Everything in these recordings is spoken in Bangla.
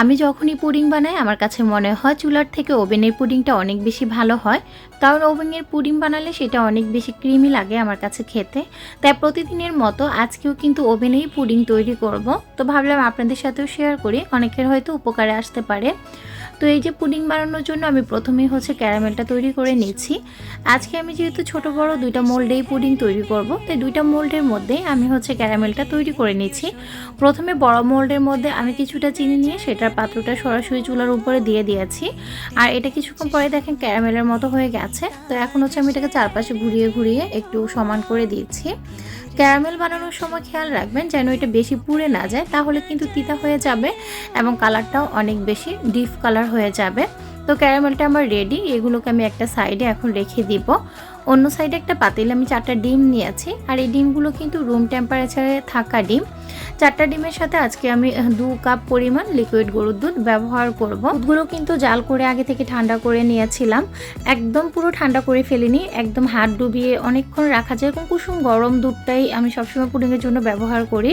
আমি যখনই পুডিং বানাই, আমার কাছে মনে হয় চুলার থেকে ওভেনের পুডিংটা অনেক বেশি ভালো হয়। কারণ ওভেনের পুডিং বানালে সেটা অনেক বেশি ক্রিমি লাগে আমার কাছে খেতে। তাই প্রতিদিনের মতো আজকেও কিন্তু ওভেনেই পুডিং তৈরি করব। তো ভাবলাম আপনাদের সাথেও শেয়ার করি, অনেকের হয়তো উপকারে আসতে পারে। তো এই যে পুডিং বানানোর জন্য আমি প্রথমেই হচ্ছে ক্যারামেলটা তৈরি করে নিচ্ছি। আজকে আমি যেহেতু ছোট বড় দুইটা মোল্ডেই পুডিং তৈরি করব তাই দুইটা মোল্ডের মধ্যে আমি হচ্ছে ক্যারামেলটা তৈরি করে নিচ্ছি। প্রথমে বড় মোল্ডের মধ্যে আমি কিছুটা চিনি নিয়ে সেটার পাত্রটা সরাসরি চুলার উপরে দিয়ে দিয়েছি। আর এটা কিছুক্ষণ পরে দেখেন ক্যারামেলের মতো হয়ে গেছে, তো এখন হচ্ছে আমি এটাকে চারপাশে ঘুরিয়ে ঘুরিয়ে একটু সমান করে দিচ্ছি। ক্যারামেল বানানোর সময় খেয়াল রাখবেন যেন এটা বেশি পুড়ে না যায়, তাহলে কিন্তু তিতা হয়ে যাবে এবং কালারটাও অনেক বেশি ডিপ কালার হয়ে যাবে। তো ক্যারামেলটা আমার রেডি, এগুলোকে আমি একটা সাইডে এখন রেখে দিব। অন্য সাইডে একটা পাতিলে আমি চারটা ডিম নিয়েছি, আর এই ডিমগুলো কিন্তু রুম টেম্পারেচারে থাকা ডিম। চারটা ডিমের সাথে আজকে আমি দু কাপ পরিমাণ লিকুইড গরুর দুধ ব্যবহার করব। দুধগুলো কিন্তু জাল করে আগে থেকে ঠান্ডা করে নিয়েছিলাম। একদম পুরো ঠান্ডা করে ফেলিনি, একদম হাত ডুবিয়ে অনেকক্ষণ রাখা যায় এরকম কুসুম গরম দুধটাই আমি সবসময় পুডিংয়ের জন্য ব্যবহার করি।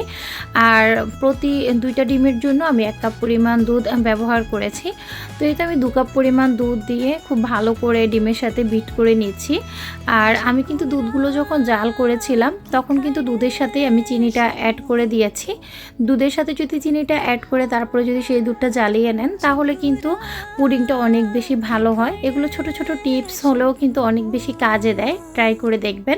আর প্রতি দুইটা ডিমের জন্য আমি এক কাপ পরিমাণ দুধ ব্যবহার করেছি। তো এতে আমি দু কাপ পরিমাণ দুধ দিয়ে খুব ভালো করে ডিমের সাথে বিট করে নিচ্ছি। আর আমি কিন্তু দুধগুলো যখন জাল করেছিলাম, তখন কিন্তু দুধের সাথে আমি চিনিটা অ্যাড করে দিয়েছি দুধের সাথে যদি চিনিটা অ্যাড করে তারপরে যদি সেই দুধটা জ্বালিয়ে নেন, তাহলে কিন্তু পুডিংটা অনেক বেশি ভালো হয়। এগুলো ছোট ছোট টিপস হলেও কিন্তু অনেক বেশি কাজে দেয়। ট্রাই করে দেখবেন।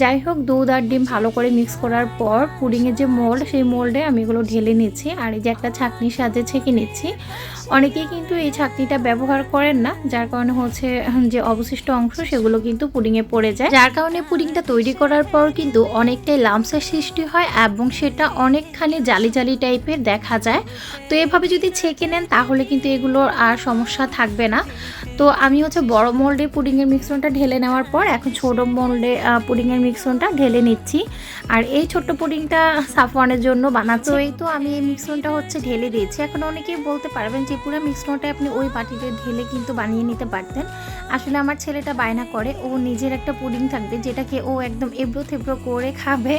যাই হোক, দুধ আর ডিম ভালো করে মিক্স করার পর পুডিংয়ের যে মোল্ড সেই মোল্ডে আমি এগুলো ঢেলে নিচ্ছি। আর এই যে একটা ছাঁকনির সাহায্যে ছেঁকে নিচ্ছি। অনেকেই কিন্তু এই ছাঁকনিটা ব্যবহার করেন না, যার কারণে হচ্ছে যে অবশিষ্ট অংশ সেগুলো কিন্তু পুডিংয়ে পড়ে যায়। যার কারণে পুডিংটা তৈরি করার পর কিন্তু অনেকটাই লামসের সৃষ্টি হয় এবং সেটা অনেকখানি জালি জালি টাইপের দেখা যায়। তো এভাবে যদি ছেঁকে নেন, তাহলে কিন্তু এগুলোর আর সমস্যা থাকবে না। তো আমি হচ্ছে বড় মোল্ডে পুডিংয়ের মিশ্রণটা ঢেলে নেওয়ার পর, এখন ছোট মোল্ডে পুডিংয়ের মিশ্রণটা ঢেলে নিচ্ছি। আর এই ছোট্ট পুডিংটা সাফওয়ানের জন্য বানাচ্ছি। এই তো আমি এই মিশ্রণটা হচ্ছে ঢেলে দিয়েছি। এখন অনেকেই বলতে পারবেন যে, পুরো মিশ্রণটা আপনি ওই বাটিতে ঢেলে কিন্তু বানিয়ে নিতে পারতেন। আসলে আমার ছেলেটা বায়না করে, ও নিজের একটা পুডিং থাকবে, যেটাকে ও একদম এবড়ো থেবড়ো করে খাবে।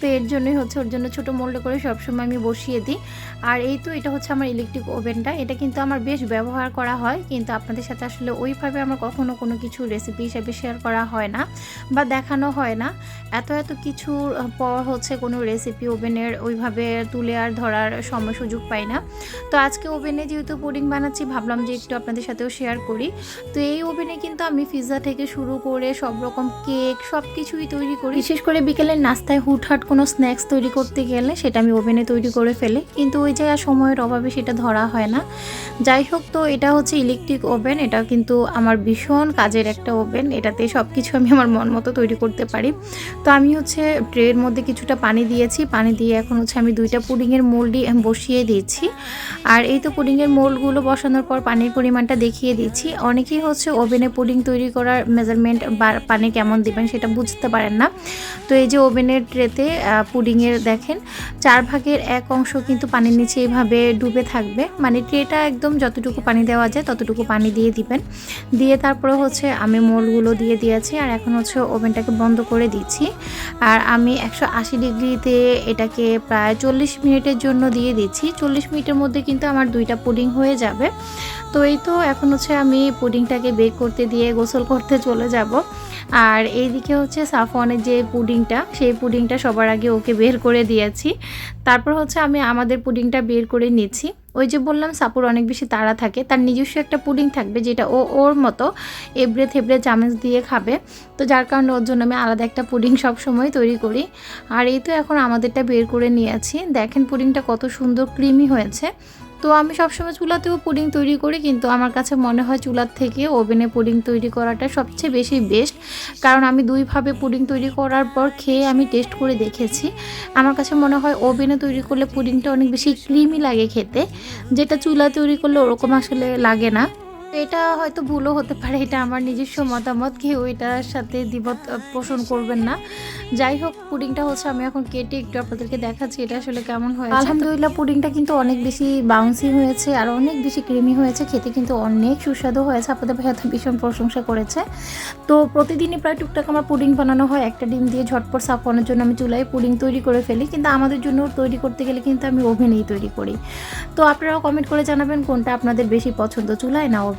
তো এর জন্যই হচ্ছে ওর জন্য ছোটো মোল্ডে করে সবসময় আমি বসিয়ে দিই। আর এই তো এটা হচ্ছে আমার ইলেকট্রিক ওভেনটা এটা কিন্তু আমার বেশ ব্যবহার করা হয়। কিন্তু আপনাদের সাথে আসলে ওইভাবে আমার কখনো কোনো কিছু রেসিপি হিসাবে শেয়ার করা হয় না বা দেখানো হয় না। এত এত কিছুর পর হচ্ছে কোনো রেসিপি ওভেনের ওইভাবে তুলে আর ধরার সময় সুযোগ পাই না। তো আজকে ওভেনে যেহেতু পুডিং বানাচ্ছি, ভাবলাম যে একটু আপনাদের সাথেও শেয়ার করি। তো এই ওভেনে কিন্তু আমি পিৎজা থেকে শুরু করে সব রকম কেক সব কিছুই তৈরি করি। বিশেষ করে বিকেলের নাস্তায় হুটহাট কোনো স্ন্যাক্স তৈরি করতে গেলে সেটা আমি ওভেনে তৈরি করে ফেলি। কিন্তু ওই জায়গায় সময়ের অভাবে সেটা ধরা হয় না। যাই হোক তো, এটা হচ্ছে ইলেকট্রিক ওভেন এটা কিন্তু আমার ভীষণ কাজের একটা ওভেন এটাতে সব কিছু আমি আমার মন মতো তৈরি করতে পারি। তো আমি হচ্ছে ট্রের মধ্যে কিছুটা পানি দিয়েছি। পানি দিয়ে এখন হচ্ছে আমি দুইটা পুডিংয়ের মোল্ডই বসিয়ে দিয়েছি। আর এই তো পুডিংয়ের মোল্ডগুলো বসানোর পর পানির পরিমাণটা দেখিয়ে দিচ্ছি। অনেকেই হচ্ছে ওভেনে পুডিং তৈরি করার মেজারমেন্ট বা পানি কেমন দিবেন সেটা বুঝতে পারেন না। তো এই যে ওভেনের ট্রেতে পুডিংয়ের দেখেন চার ভাগের এক অংশ কিন্তু পানির নিচে এইভাবে ডুবে থাকবে। মানে ট্রেটা একদম যতটুকু পানি দেওয়া যায় ততটুকু পানি দিয়ে দিবেন। দিয়ে তারপরে হচ্ছে আমি মোলগুলো দিয়ে দিয়েছি আর এখন হচ্ছে ওভেনটাকে বন্ধ করে দিচ্ছি। আর আমি একশো আশি ডিগ্রিতে এটাকে প্রায় চল্লিশ মিনিটের জন্য দিয়ে দিচ্ছি। চল্লিশ মিনিটের মধ্যে কিন্তু আমার দুইটা পুডিং হয়ে যাবে। তো এই তো এখন হচ্ছে আমি পুডিংটাকে বেক করতে দিয়ে গোসল করতে চলে যাব। আর এইদিকে হচ্ছে সাফওয়ানের যে পুডিংটা, সেই পুডিংটা সবার আগে ওকে বের করে দিয়েছি। তারপর হচ্ছে আমি আমাদের পুডিংটা বের করে নিচ্ছি। ওই যে বললাম, সাপুর অনেক বেশি তাড়া থাকে। তার নিজস্ব একটা পুডিং থাকবে যেটা ও ওর মতো এবড়ে থেবড়ে চামচ দিয়ে খাবে। তো যার কারণে ওর জন্য আমি আলাদা একটা পুডিং সব সময় তৈরি করি। আর এই তো এখন আমাদেরটা বের করে নিয়েছি। দেখেন পুডিংটা কত সুন্দর, ক্রিমি হয়েছে। তো আমি সবসময় চুলাতেও পুডিং তৈরি করি, কিন্তু আমার কাছে মনে হয় চুলার থেকে ওভেনে পুডিং তৈরি করাটা সবচেয়ে বেশি বেস্ট কারণ আমি দুইভাবে পুডিং তৈরি করার পর খেয়ে আমি টেস্ট করে দেখেছি। আমার কাছে মনে হয় ওভেনে তৈরি করলে পুডিংটা অনেক বেশি ক্রিমি লাগে খেতে, যেটা চুলা তৈরি করলে ওরকম আসলে লাগে না। এটা হয়তো ভুলও হতে পারে, এটা আমার নিজস্ব মতামত, কেউ এটার সাথে দ্বিমত পোষণ করবেন না। যাই হোক, পুডিংটা হচ্ছে আমি এখন কেটে একটু আপনাদেরকে দেখাচ্ছি, এটা আসলে কেমন হয়েছে। আলহামদুলিল্লাহ, পুডিংটা কিন্তু অনেক বেশি বাউন্সি হয়েছে আর অনেক বেশি ক্রিমি হয়েছে, খেতে কিন্তু অনেক সুস্বাদু হয়েছে। আপনাদের ভাইয়া তো ভীষণ প্রশংসা করেছে। তো প্রতিদিনই প্রায় টুকটাক আমার পুডিং বানানো হয়, একটা ডিম দিয়ে ঝটপট সাফানোর জন্য আমি চুলায় পুডিং তৈরি করে ফেলি, কিন্তু আমাদের জন্য তৈরি করতে গেলে কিন্তু আমি ওভেনেই তৈরি করি। তো আপনারাও কমেন্ট করে জানাবেন কোনটা আপনাদের বেশি পছন্দ, চুলায় না ওভেনে